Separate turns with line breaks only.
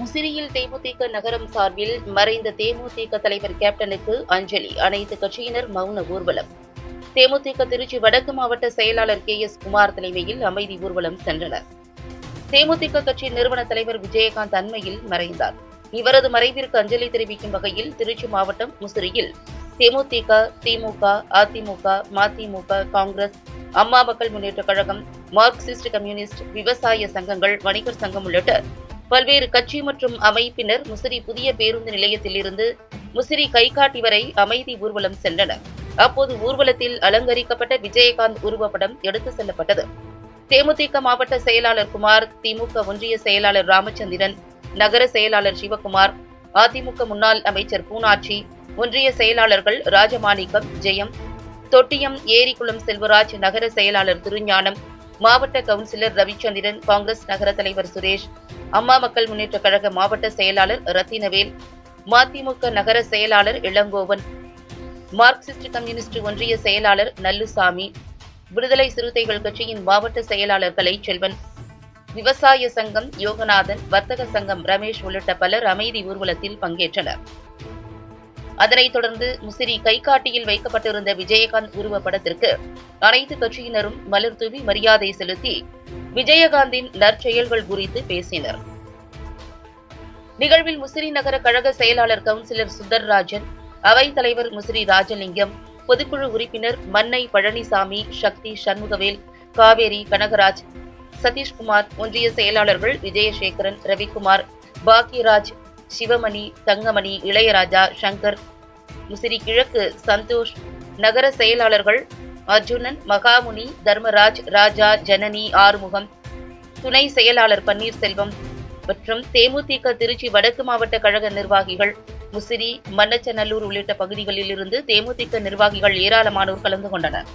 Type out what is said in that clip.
முசிறியில் தேமுதிக நகரம் சார்பில் மறைந்த தேமுதிக தலைவர் கேப்டனுக்கு அஞ்சலி. அனைத்து கட்சியினர் மௌன ஊர்வலம். தேமுதிக திருச்சி வடக்கு மாவட்ட செயலாளர் கே எஸ் குமார் தலைமையில் அமைதி ஊர்வலம் சென்றனர். தேமுதிக கட்சி நிறுவன தலைவர் விஜயகாந்த் அண்மையில் மறைந்தார். இவரது மறைவிற்கு அஞ்சலி தெரிவிக்கும் வகையில் திருச்சி மாவட்டம் முசிறியில் தேமுதிக திமுக அதிமுக மதிமுக காங்கிரஸ் அம்மா மக்கள் முன்னேற்றக் கழகம் மார்க்சிஸ்ட் கம்யூனிஸ்ட் விவசாய சங்கங்கள் வணிகர் சங்கம் உள்ளிட்ட பல்வேறு கட்சி மற்றும் அமைப்பினர் முசிறி புதிய பேருந்து நிலையத்திலிருந்து முசிறி கைகாட்டி வரை அமைதி ஊர்வலம் சென்றனர். அப்போது ஊர்வலத்தில் அலங்கரிக்கப்பட்ட விஜயகாந்த் உருவப்படம் எடுத்து செல்லப்பட்டது. தேமுதிக மாவட்ட செயலாளர் குமார் திமுக ஒன்றிய செயலாளர் ராமச்சந்திரன் நகர செயலாளர் சிவகுமார் அதிமுக முன்னாள் அமைச்சர் பூனாட்சி ஒன்றிய செயலாளர்கள் ராஜமாணிக்கம் ஜெயம் தொட்டியம் ஏரிக்குளம் செல்வராஜ் நகர செயலாளர் திருஞானம் மாவட்ட கவுன்சிலர் ரவிச்சந்திரன் காங்கிரஸ் நகர தலைவர் சுரேஷ் அம்மா மக்கள் முன்னேற்றக் கழக மாவட்ட செயலாளர் ரத்தினவேல் மதிமுக நகர செயலாளர் இளங்கோவன் மார்க்சிஸ்ட் கம்யூனிஸ்ட் ஒன்றிய செயலாளர் நல்லுசாமி விடுதலை சிறுத்தைகள் கட்சியின் மாவட்ட செயலாளர் கலைச்செல்வன் விவசாய சங்கம் யோகநாதன் வர்த்தக சங்கம் ரமேஷ் உள்ளிட்ட பலர் அமைதி ஊர்வலத்தில் பங்கேற்றனர். அதனைத் தொடர்ந்து முசிறி கைகாட்டியில் வைக்கப்பட்டிருந்த விஜயகாந்த் உருவப்படத்திற்கு அனைத்து கட்சியினரும் மலர் தூவி மரியாதை செலுத்தி விஜயகாந்தின் நற்செயல்கள் குறித்து பேசினர். நிகழ்வில் முசிறி நகர கழக செயலாளர் கவுன்சிலர் சுந்தர் ராஜன் அவைத் தலைவர் முசிறி ராஜலிங்கம் பொதுக்குழு உறுப்பினர் மன்னை பழனிசாமி சக்தி சண்முகவேல் காவேரி கனகராஜ் சதீஷ்குமார் ஒன்றிய செயலாளர்கள் விஜயசேகரன் ரவிக்குமார் பாக்யராஜ் சிவமணி தங்கமணி இளையராஜா சங்கர் முசிறி கிழக்கு சந்தோஷ் நகர செயலாளர்கள் அர்ஜுனன் மகாமுனி தர்மராஜ் ராஜா ஜனனி ஆறுமுகம் துணை செயலாளர் பன்னீர்செல்வம் மற்றும் தேமுதிக திருச்சி வடக்கு மாவட்ட கழக நிர்வாகிகள் முசிறி மன்னச்சநல்லூர் உள்ளிட்ட பகுதிகளில் இருந்து தேமுதிக நிர்வாகிகள் ஏராளமானோர் கலந்து கொண்டனர்.